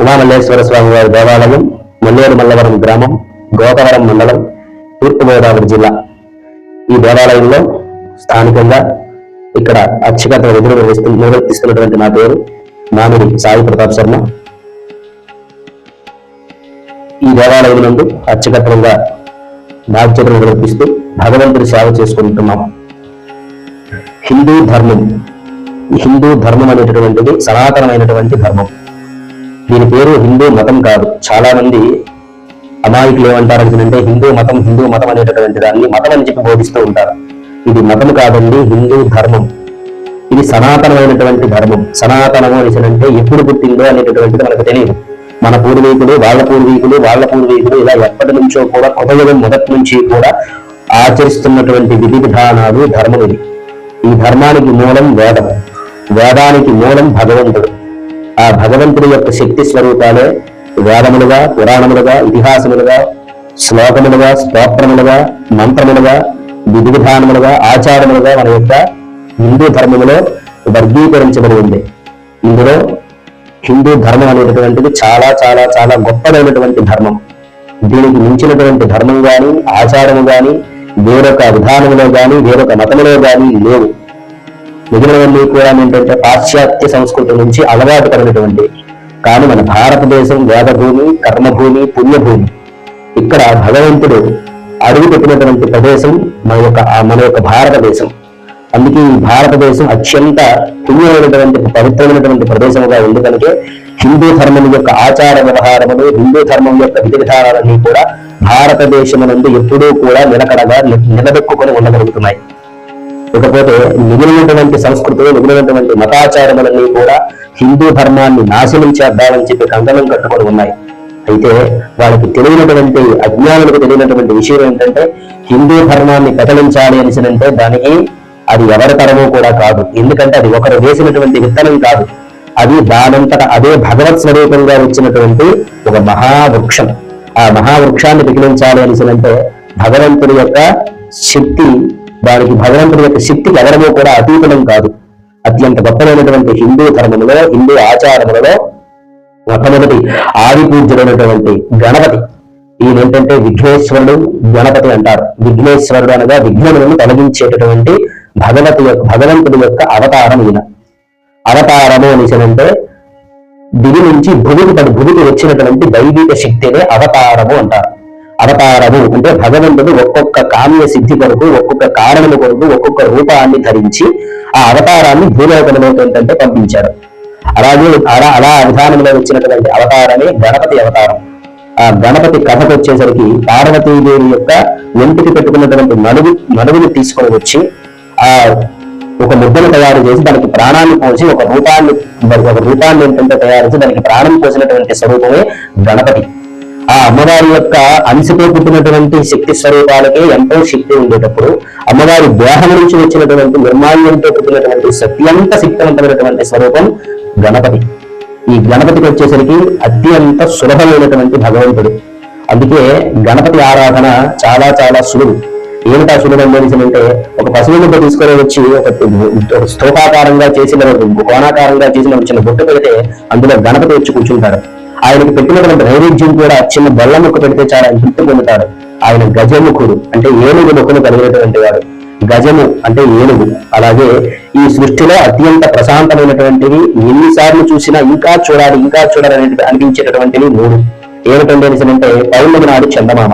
ఉమామల్లేశ్వర స్వామి వారి దేవాలయం మల్లేరు మల్లవరం గ్రామం గోకవరం మండలం తూర్పుగోదావరి జిల్లా. ఈ దేవాలయంలో స్థానికంగా ఇక్కడ అర్చకత విధులు నిర్వర్తిస్తున్నటువంటి నా పేరు నామిడి సాయి ప్రతాప్ శర్మ. ఈ దేవాలయం నందు అర్చకత్వంగా బాధ్యతలు నిర్వర్తిస్తూ భగవంతుడి సేవ చేసుకుంటున్నాం. హిందూ ధర్మం హిందూ ధర్మం అనేటటువంటిది సనాతనమైనటువంటి ధర్మం. దీని పేరు హిందూ మతం కాదు. చాలా మంది అమాయకులు ఏమంటారు అంటే హిందూ మతం హిందూ మతం అనేటటువంటి దాన్ని మతం అని చెప్పి బోధిస్తూ ఉంటారు. ఇది మతం కాదండి హిందూ ధర్మం. ఇది సనాతనమైనటువంటి ధర్మం. సనాతనము అనేసి అంటే ఎప్పుడు పుట్టిందో అనేటటువంటిది మనకు తెలియదు. మన పూర్వీకులు వాళ్ళ పూర్వీకులు వాళ్ళ పూర్వీకులు ఇలా ఎప్పటి నుంచో కూడా కృతయుగం మొదటి నుంచి కూడా ఆచరిస్తున్నటువంటి విధి విధానాలు ధర్మం ఇది. ఈ ధర్మానికి మూలం వేదం వేదానికి మూలం భగవంతుడు. ఆ భగవంతుడి యొక్క శక్తి స్వరూపాలే వేదములుగా పురాణములుగా ఇతిహాసములుగా శ్లోకములుగా స్తోత్రములుగా మంత్రములుగా విధి విధానములుగా ఆచారములుగా మన యొక్క హిందూ ధర్మములో వర్గీకరించబడి ఉంది. ఇందులో హిందూ ధర్మం అనేటటువంటిది చాలా చాలా చాలా గొప్పదైనటువంటి ధర్మం. దీనికి మించినటువంటి ధర్మం గాని ఆచారము గాని వేరొక విధానములో గాని వేరొక మతములో గాని లేవు. మిగిలినవన్నీ కూడా ఏంటంటే పాశ్చాత్య సంస్కృతి నుంచి అలవాటు పడినటువంటి కానీ మన భారతదేశం వేదభూమి కర్మభూమి పుణ్యభూమి. ఇక్కడ భగవంతుడు అడుగు పెట్టినటువంటి ప్రదేశం మన యొక్క మన యొక్క భారతదేశం. అందుకే ఈ భారతదేశం అత్యంత పుణ్యమైనటువంటి పవిత్రమైనటువంటి ప్రదేశముగా ఉంది కనుక హిందూ ధర్మం యొక్క ఆచార వ్యవహారములు హిందూ ధర్మం యొక్క విధి విధానాలన్నీ కూడా నుండి ఎప్పుడూ కూడా నిలకడగా నిలబెక్కుకొని ఉండగలుగుతున్నాయి. ఇకపోతే మిగిలినటువంటి సంస్కృతులు మిగిలినటువంటి మతాచారములన్నీ కూడా హిందూ ధర్మాన్ని నాశనం చేద్దామని చెప్పి కంకణం కట్టుకొని ఉన్నాయి. అయితే వాళ్ళకి తెలియనటువంటి అజ్ఞానులకు తెలియనటువంటి విషయం ఏంటంటే హిందూ ధర్మాన్ని పెకలించాలి అనిసినంటే దానికి అది ఎవరి తరమో కూడా కాదు. ఎందుకంటే అది ఒకరు వేసినటువంటి విత్తనం కాదు. అది దానంతట అదే భగవత్ స్వరూపంగా వచ్చినటువంటి ఒక మహావృక్షం. ఆ మహావృక్షాన్ని పిగిలించాలి అనిసినంటే భగవంతుడి యొక్క శక్తి దానికి భగవంతుడి యొక్క శక్తికి ఎవరమో కూడా అతీతం కాదు. అత్యంత గొప్పమైనటువంటి హిందూ ధర్మములో హిందూ ఆచారములలో మొట్టమొదటి ఆది పూజ్యుడైనటువంటి గణపతి. ఈయన ఏంటంటే విఘ్నేశ్వరుడు గణపతి అంటారు. విఘ్నేశ్వరుడు అనగా విఘ్నములను తొలగించేటటువంటి భగవతి యొక్క భగవంతుడి యొక్క అవతారం ఈయన. అవతారము అనేసినంటే దివి నుంచి భూమికి పడి భూమికి వచ్చినటువంటి దైవిక శక్తినే అవతారము అంటారు. అవతారము అంటే భగవంతుడు ఒక్కొక్క కామ్య సిద్ధి కొరకు ఒక్కొక్క కారణము కొరకు ఒక్కొక్క రూపాన్ని ధరించి ఆ అవతారాన్ని భూలోకంలోకి ఏంటంటే పంపించారు అలాగే అలా అలా విధానంలో వచ్చినటువంటి అవతారమే గణపతి అవతారం. ఆ గణపతి కథకు వచ్చేసరికి పార్వతీదేవి యొక్క ఒంటికి పెట్టుకున్నటువంటి నలుగు నలుగుని తీసుకొని వచ్చి ఆ ఒక ముద్దను తయారు చేసి దానికి ప్రాణాన్ని పోసి ఒక రూపాన్ని ఒక రూపాన్ని ఏంటంటే తయారు చేసి దానికి ప్రాణం పోసినటువంటి స్వరూపమే గణపతి. ఆ అమ్మవారి యొక్క అంశతో పుట్టినటువంటి శక్తి స్వరూపాలకే ఎంతో శక్తి ఉండేటప్పుడు అమ్మవారి దేహం నుంచి వచ్చినటువంటి నిర్మాల్యంతో పుట్టినటువంటి అత్యంత శక్తివంతమైనటువంటి స్వరూపం గణపతి. ఈ గణపతికి వచ్చేసరికి అత్యంత సులభమైనటువంటి భగవంతుడు. అందుకే గణపతి ఆరాధన చాలా చాలా సులువు. ఏమిటా సులభం అంటే ఒక పశువు ముద్ద తీసుకొని వచ్చి ఒక ఒక స్తూపాకారంగా చేసిన కోణాకారంగా చేసిన చిన్న బొట్టు పెడితే అందులో గణపతి వచ్చి కూర్చుంటారు ఆయనకు పెట్టినటువంటి నైవేద్యం కూడా చిన్న బెల్ల ముక్క పెడితే చాలా హింపు తృప్తి పొందుతాడు. ఆయన గజముఖుడు అంటే ఏనుగు ముఖము కలిగినటువంటి వాడు. గజము అంటే ఏనుగు. అలాగే ఈ సృష్టిలో అత్యంత ప్రశాంతమైనటువంటివి ఎన్నిసార్లు చూసినా ఇంకా చూడాలి ఇంకా చూడాలి అనేది అనిపించేటటువంటివి మూడు. ఏమిటంటే అంటే పౌర్ణమి నాడు చందమామ.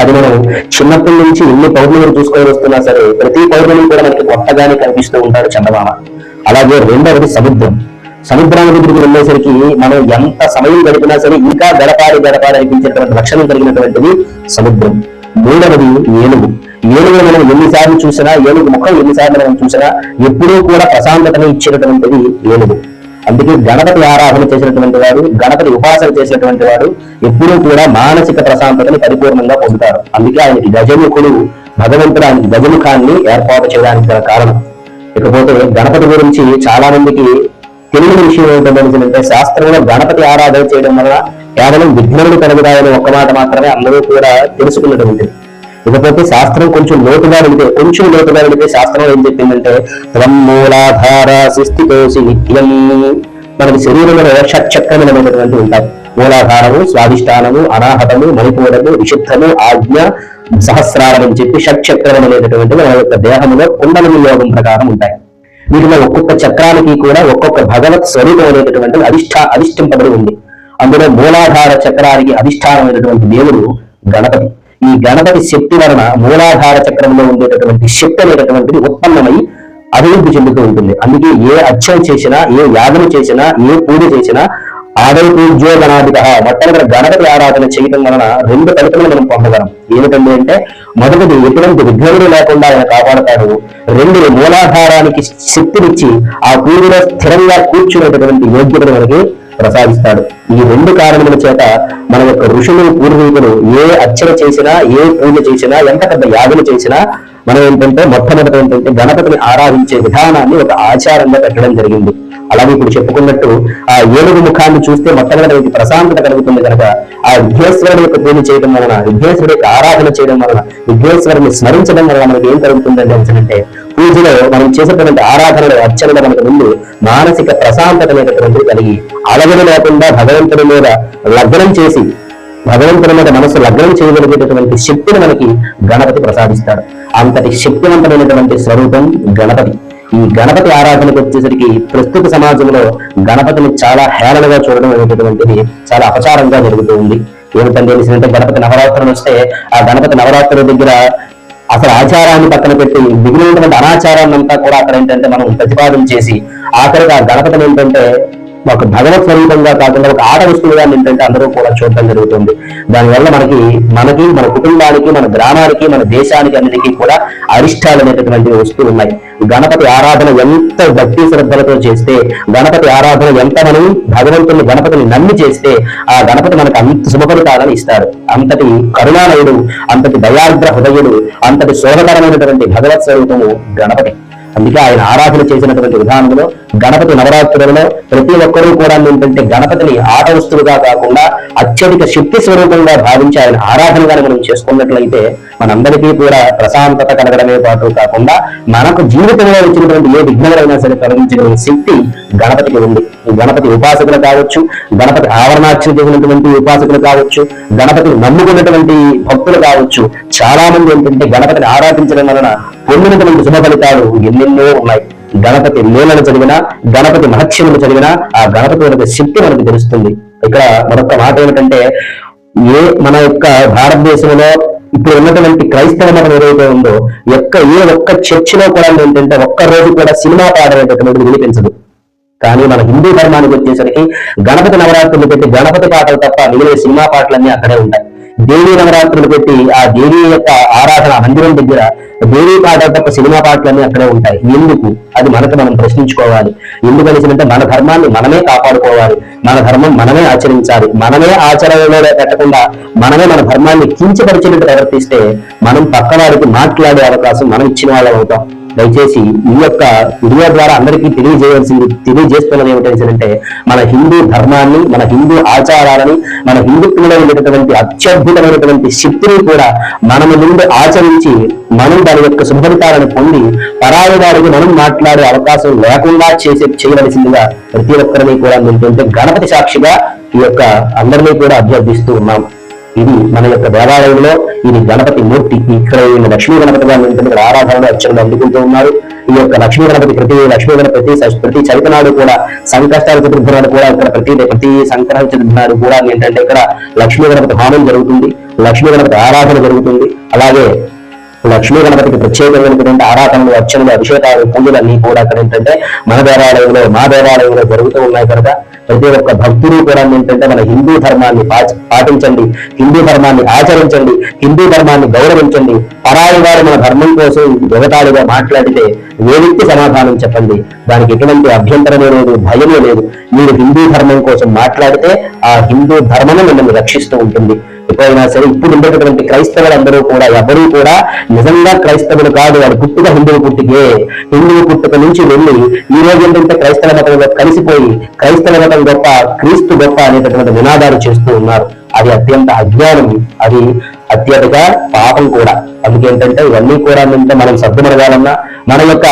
అది మనం చిన్నప్పటి నుంచి ఎన్ని పౌర్ణమిని చూసుకొని వస్తున్నా సరే ప్రతి పౌర్ణమి కూడా మనకి కొత్తగానే కనిపిస్తూ ఉంటాడు చందమామ. అలాగే రెండవది సముద్రం. సముద్రానికి దగ్గరికి వెళ్ళేసరికి మనం ఎంత సమయం గడిపినా సరే ఇంకా గడపాలి గడపాలి అనిపించేటువంటి లక్షణం కలిగినటువంటిది సముద్రం. మూడవది ఏనుగు. ఏనుగు మనం ఎన్నిసార్లు చూసినా ఏనుగు ముఖం ఎన్నిసార్లు మనం చూసినా ఎప్పుడూ కూడా ప్రశాంతతను ఇచ్చేటటువంటిది ఏనుగు. అందుకే గణపతి ఆరాధన చేసినటువంటి వారు గణపతి ఉపాసన చేసినటువంటి వారు ఎప్పుడూ కూడా మానసిక ప్రశాంతతని పరిపూర్ణంగా పొందుతారు. అందుకే ఆయనకి గజముఖుడు భగవంతుడు ఆయనకి గజముఖాన్ని ఏర్పాటు చేయడానికి గల కారణం. ఇకపోతే గణపతి గురించి చాలా మందికి తెలియని విషయం ఏంటంటే శాస్త్రంలో గణపతి ఆరాధన చేయడం వల్ల కేవలం విఘ్నములు కలుగుతాయని ఒక్క మాట మాత్రమే అందరూ కూడా తెలుసుకున్నటువంటి ఇకపోతే శాస్త్రం కొంచెం లోతుగా వెళితే కొంచెం లోతుగా వెళితే శాస్త్రం ఏం చెప్పిందంటే త్వం మూలాధార శిస్థితోసి నిత్యం. మనకి శరీరంలో షట్చక్రములు అనేటటువంటి ఉంటాయి. మూలాధారము స్వాధిష్టానము అనాహతము మణిపూరము విశుద్ధము ఆజ్ఞ సహస్రారం అని చెప్పి షట్చక్రం అనేటటువంటి మన యొక్క దేహంలో కుండలి యోగం ప్రకారం ఉంటాయి. వీటిలో ఒక్కొక్క చక్రానికి కూడా ఒక్కొక్క భగవత్ స్వరూపం అనేటటువంటి అధిష్ఠా అధిష్ఠింపబడి ఉంది. అందులో మూలాధార చక్రానికి అధిష్టానమైనటువంటి దేవుడు గణపతి. ఈ గణపతి శక్తి వలన మూలాధార చక్రంలో ఉండేటటువంటి శక్తి అనేటటువంటిది ఉత్పన్నమై అభివృద్ధి చెందుతూ ఉంటుంది. అందుకే ఏ అర్చన చేసినా ఏ యాగం చేసినా ఏ పూజ చేసినా ఆదయ పూజ్యో మొట్టమొదట గణపతి ఆరాధన చేయడం వలన రెండు ఫలితములు మనం పొందగలం. ఏమిటండి అంటే మొదటిది ఎటువంటి విఘ్నములు లేకుండా ఆయన కాపాడతాడు. రెండు మూలాధారానికి శక్తినిచ్చి ఆ పూజలో స్థిరంగా కూర్చునేటటువంటి యోగ్యతను మనకి ప్రసాదిస్తాడు. ఈ రెండు కారణముల చేత మన యొక్క ఋషులు పూర్వీకులు ఏ అర్చన చేసినా ఏ పూజ చేసినా ఎంత పెద్ద యాగలు చేసినా మనం ఏంటంటే మొట్టమొదటి ఏంటంటే గణపతిని ఆరాధించే విధానాన్ని ఒక ఆచారంగా పెట్టడం జరిగింది. అలాగే ఇప్పుడు చెప్పుకున్నట్టు ఆ ఏనుగు ముఖాన్ని చూస్తే మొట్టమొదటి ప్రశాంతత కలుగుతుంది కనుక ఆ విఘ్నేశ్వరుని యొక్క పూజ చేయడం వలన విఘ్నేశ్వరుడి యొక్క ఆరాధన చేయడం వలన విఘ్నేశ్వరుని స్మరించడం వలన మనకి ఏం కలుగుతుందండి అంటే పూజలో మనం చేసేటువంటి ఆరాధనలో అర్చనలో మనకు ముందు మానసిక ప్రశాంతత అనేటటువంటి కలిగి అలగలు లేకుండా భగవంతుడి మీద లగ్నం చేసి భగవంతుని మీద మనసు లగ్నం చేయగలిగేటటువంటి శక్తిని మనకి గణపతి ప్రసాదిస్తాడు. అంతటి శక్తివంతమైనటువంటి స్వరూపం గణపతి. ఈ గణపతి ఆరాధనకు వచ్చేసరికి ప్రస్తుత సమాజంలో గణపతిని చాలా హేళనగా చూడడం అనేటటువంటిది చాలా అపచారంగా జరుగుతూ ఉంది. ఏమిటంటే అంటే గణపతి నవరాత్రులు వస్తే ఆ గణపతి నవరాత్రుల దగ్గర అసలు ఆచారాన్ని పక్కన పెట్టి మిగిలినటువంటి అనాచారాన్ని అంతా కూడా అక్కడ ఏంటంటే మనం ప్రతిపాదన చేసి ఆఖరిగా ఆ గణపతిని ఏంటంటే ఒక భగవత్ స్వరూపంగా కాకుండా ఒక ఆట వస్తువుగా ఏంటంటే అందరూ కూడా చూడటం జరుగుతుంది. దానివల్ల మనకి మనకి మన కుటుంబానికి మన గ్రామానికి మన దేశానికి అన్నిటికీ కూడా అరిష్టాలు అనేటటువంటి వస్తువులు ఉన్నాయి. గణపతి ఆరాధన ఎంత భక్తి శ్రద్ధలతో చేస్తే గణపతి ఆరాధన ఎంత మనం భగవంతుని గణపతిని నమ్మి చేస్తే ఆ గణపతి మనకు అంత శుభఫలితాలను ఇస్తాడు. అంతటి కరుణాలయుడు అంతటి దయార్ద్ర హృదయుడు అంతటి శోభకరమైనటువంటి భగవత్ స్వరూపము గణపతి. అందుకే ఆయన ఆరాధన చేసినటువంటి విధానంలో గణపతి నవరాత్రులలో ప్రతి ఒక్కరూ కూడా ఏంటంటే గణపతిని ఆట వస్తువుగా కాకుండా అత్యధిక శక్తి స్వరూపంగా భావించి ఆయన ఆరాధనగా మనం చేసుకున్నట్లయితే మనందరికీ కూడా ప్రశాంతత కలగడమే పాటు కాకుండా మనకు జీవితంలో వచ్చినటువంటి ఏ విఘ్నమైనా సరే తొలగించిన శక్తి గణపతికి ఉంది. గణపతి ఉపాసకులు కావచ్చు గణపతి ఆవరణార్చన చేసినటువంటి ఉపాసకులు కావచ్చు గణపతిని నమ్ముకున్నటువంటి భక్తులు కావచ్చు చాలా మంది ఏంటంటే గణపతిని ఆరాధించడం వలన పొందినటువంటి శుభ ఫలితాలు ఎన్నెన్నో ఉన్నాయి. గణపతి లీలను చదివినా గణపతి మహత్యములు చదివినా ఆ గణపతి యొక్క శక్తి మనకు తెలుస్తుంది. ఇక్కడ మరొక మాట ఏమిటంటే ఏ మన యొక్క భారతదేశంలో ఇప్పుడు ఉన్నటువంటి క్రైస్తవ మతం ఏదైతే ఉందో యొక్క ఏ ఒక్క చర్చిలో కూడా ఏంటంటే ఒక్క రోజు కూడా సినిమా పాట వినిపించదు. కానీ మన హిందూ ధర్మానికి వచ్చేసరికి గణపతి నవరాత్రులు పెట్టి గణపతి పాటలు తప్ప మిగిలిన సినిమా పాటలన్నీ అక్కడే ఉంటాయి. దేవీ నవరాత్రులు పెట్టి ఆ దేవి యొక్క ఆరాధన మందిరం దగ్గర దేవీ పాట తప్ప సినిమా పాటలన్నీ అక్కడే ఉంటాయి. ఎందుకు? అది మనకు మనం ప్రశ్నించుకోవాలి. ఎందుకు అంటే మన ధర్మాన్ని మనమే కాపాడుకోవాలి. మన ధర్మం మనమే ఆచరించాలి. మనమే ఆచరణలో పెట్టకుండా మనమే మన ధర్మాన్ని కించపరిచినట్టు ప్రవర్తిస్తే మనం పక్క వారికి మాట్లాడే అవకాశం మనం ఇచ్చిన వాళ్ళం అవుతాం. దయచేసి ఈ యొక్క వీడియో ద్వారా అందరికీ తెలియజేయాల్సింది తెలియజేస్తున్నది ఏమిటంటే మన హిందూ ధర్మాన్ని మన హిందూ ఆచారాలని మన హిందుత్వంలో ఉండేటటువంటి అత్యద్భుతమైనటువంటి శక్తిని కూడా మనము ముందు ఆచరించి మనం దాని యొక్క శుభఫలితాలను పొంది పరాయి వారికి మనం మాట్లాడే అవకాశం లేకుండా చేసే చేయవలసిందిగా ప్రతి ఒక్కరిని కూడా ఏంటంటే గణపతి సాక్షిగా ఈ యొక్క అందరినీ కూడా అభ్యర్థిస్తూ ఉన్నాము ఇది మన యొక్క దేవాలయంలో ఇది గణపతి మూర్తి. ఇక్కడ ఈయన లక్ష్మీ గణపతి గారు ఇక్కడ ఆరాధనలు అర్చనలు అందుకుంటూ ఉన్నారు. ఈ యొక్క లక్ష్మీ గణపతి ప్రతి లక్ష్మీ గణపతి ప్రతి ప్రతి కూడా సంకష్టాల చతుర్థురాడు కూడా ఇక్కడ ప్రతి ప్రతి సంక్రాంతి చతుర్థురాడు కూడా ఏంటంటే ఇక్కడ లక్ష్మీ గణపతి హోమం జరుగుతుంది. లక్ష్మీ గణపతి ఆరాధన జరుగుతుంది. అలాగే లక్ష్మీ గణపతికి ప్రత్యేకమైనటువంటి ఆరాధనలు అర్చనలు అభిషేకాలు పూజలు అన్ని కూడా అక్కడ ఏంటంటే మన దేవాలయంలో మా దేవాలయంలో జరుగుతూ ఉన్నాయి కనుక ప్రతి ఒక్క భక్తులు కూడా ఏంటంటే మన హిందూ ధర్మాన్ని పాటించండి హిందూ ధర్మాన్ని ఆచరించండి హిందూ ధర్మాన్ని గౌరవించండి పరాయి వారు మన ధర్మం కోసం ఎగతాళిగా మాట్లాడితే ఏ వ్యక్తి సమాధానం చెప్పండి? దానికి ఎటువంటి అభ్యంతరమే లేదు భయమే లేదు. మీరు హిందూ ధర్మం కోసం మాట్లాడితే ఆ హిందూ ధర్మము మిమ్మల్ని రక్షిస్తూ ఉంటుంది. ఎప్పుడైనా సరే ఇప్పుడు ఉండేటటువంటి క్రైస్తవులందరూ కూడా ఎవరూ కూడా నిజంగా క్రైస్తవులు కాదు. వాడు పుట్టుక హిందువు పుట్టికే. హిందువు పుట్టుక నుంచి వెళ్ళి ఈ రోజు ఏంటంటే క్రైస్తవ మతంలో కలిసిపోయి క్రైస్తవ మతం గొప్ప క్రీస్తు గొప్ప అనేటటువంటి నినాదాలు చేస్తూ ఉన్నారు. అది అత్యంత అజ్ఞానం. అది అత్యధిక పాపం కూడా. అందుకేంటంటే ఇవన్నీ కూడా ఏంటంటే మనం సర్దుమడగాలన్నా మన యొక్క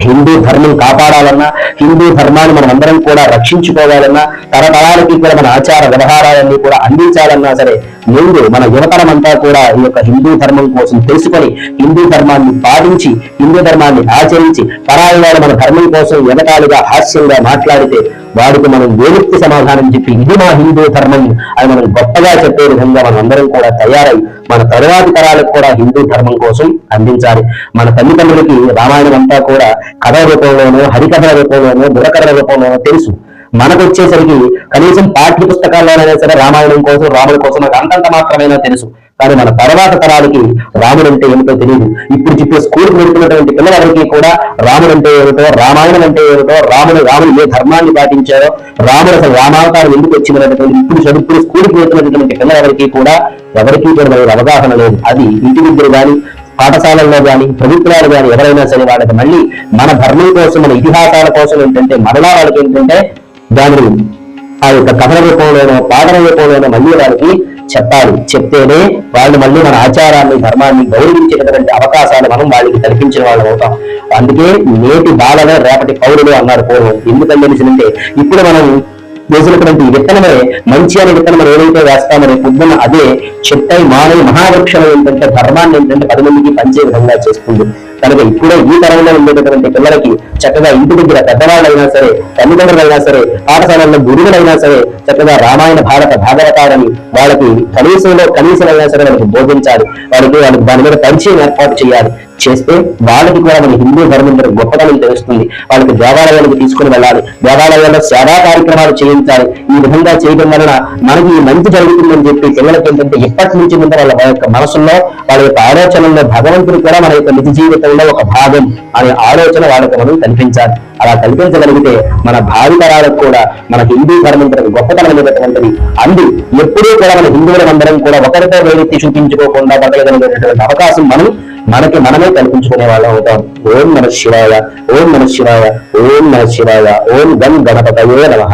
హిందూ ధర్మం కాపాడాలన్నా హిందూ ధర్మాన్ని మనం అందరం కూడా రక్షించుకోవాలన్నా తరతరాలకి కూడా మన ఆచార వ్యవహారాలన్నీ కూడా అందించాలన్నా సరే ముందు మన యువతరం అంతా కూడా ఈ యొక్క హిందూ ధర్మం కోసం తెలుసుకొని హిందూ ధర్మాన్ని పాటించి హిందూ ధర్మాన్ని ఆచరించి పరాయి వాడు మన ధర్మం కోసం ఎగటాలుగా హాస్యంగా మాట్లాడితే వాడికి మనం వేలెత్తి సమాధానం చెప్పి ఇది మా హిందూ ధర్మం అని మనం గొప్పగా చెప్పే విధంగా మనం అందరం కూడా తయారై మన తరువాతి తరాలకు కూడా హిందూ ధర్మం కోసం అందించాలి. మన తల్లిదండ్రులకి రామాయణం అంతా కూడా కథ రూపంలోనో హరికథల రూపంలోనో బుడకథల రూపంలోనో తెలుసు. మనకు వచ్చేసరికి కనీసం పాఠ్య పుస్తకాల్లోనైనా సరే రామాయణం కోసం రాముడి కోసం నాకు అంతంత మాత్రమేనా తెలుసు. కానీ మన తర్వాత తరాలకి రాముడు అంటే ఏమిటో తెలియదు ఇప్పుడు చెప్పే స్కూల్కి వెళ్తున్నటువంటి పిల్లలందరికీ కూడా రాముడు అంటే ఏమిటో రామాయణం అంటే ఏమిటో రాముడు రాముడు ఏ ధర్మాన్ని పాటించారో రాముడు అసలు రామావతారం ఎందుకు వచ్చిందనేటువంటి ఇప్పుడు చదువుకుని స్కూల్కి వెళ్తున్నటువంటి పిల్లలందరికీ కూడా ఎవరికీ కూడా అవగాహన లేదు. అది ఇంటి దగ్గర కానీ పాఠశాలల్లో కానీ ప్రభుత్వాలు కానీ ఎవరైనా సరే వాళ్ళకి మళ్ళీ మన ధర్మం కోసం మన ఇతిహాసాల కోసం ఏంటంటే మరలా వాళ్ళకి ఏంటంటే దానిని ఆ యొక్క కథల రూపంలోనో పాటల రూపంలోనో మళ్ళీ వారికి చెప్పాలి. చెప్తేనే వాళ్ళు మళ్ళీ మన ఆచారాన్ని ధర్మాన్ని గౌరవించేటటువంటి అవకాశాలు మనం వాళ్ళకి కల్పించిన వాళ్ళు అవుతాం. అందుకే నేటి బాలనే రేపటి పౌరులు అన్నారు పూర్వం ఎందుకని తెలిసిందంటే ఇప్పుడు మనం వేసినటువంటి విత్తనమే మంచి అనే విత్తనం ఏదైతే వేస్తామని పొద్దున అదే చెట్టై మానవ మహావృక్షం ఏంటంటే ధర్మాన్ని ఏంటంటే పది మందికి పంచే విధంగా చేస్తుంది కనుక ఇప్పుడే ఈ తరంలో ఉండేటటువంటి పిల్లలకి చక్కగా ఇంటి దగ్గర పెద్దవాళ్ళైనా సరే తల్లిదండ్రులైనా సరే పాఠశాలలో గురువులైనా సరే చక్కగా రామాయణ భారత భాగవతాలని వాళ్ళకి కనీసంలో కనీసమైనా సరే వాళ్ళకి బోధించాలి. వాళ్ళకి వాళ్ళకి దాని మీద పరిచయం ఏర్పాటు చేయాలి. చేస్తే వాళ్ళకి కూడా మన హిందూ ధర్మం గొప్పతనం తెలుస్తుంది. వాళ్ళకి దేవాలయాలకు తీసుకుని వెళ్ళాలి. దేవాలయాల్లో సేవా కార్యక్రమాలు చేయించాలి. ఈ విధంగా చేయడం వలన మనకి ఈ మంచి జరుగుతుందని చెప్పి పిల్లలకి ఏంటంటే ఇప్పటి నుంచి ముందు వాళ్ళ యొక్క మనసుల్లో వాళ్ళ యొక్క ఆలోచనల్లో భగవంతుడు కూడా మన యొక్క నిజ జీవితంలో ఒక భాగం అనే ఆలోచన వాళ్ళకి మనం కల్పించాలి. అలా కల్పించగలిగితే మన భావి తరాలకు కూడా మన హిందూ ధర్మం యొక్క గొప్పతనం అనేటటువంటిది అంది ఎప్పుడూ కూడా మన హిందువులందరం కూడా ఒకరితో వేరెత్తి చూపించుకోకుండా బతకగలిగేటటువంటి అవకాశం మనం మనకి మనమే కల్పించుకునే వాళ్ళం అవుతాం. ఓం నమ శివాయ ఓం నమ శివాయ ఓం నమ శివాయ ఓం గం గణపతయే నమ.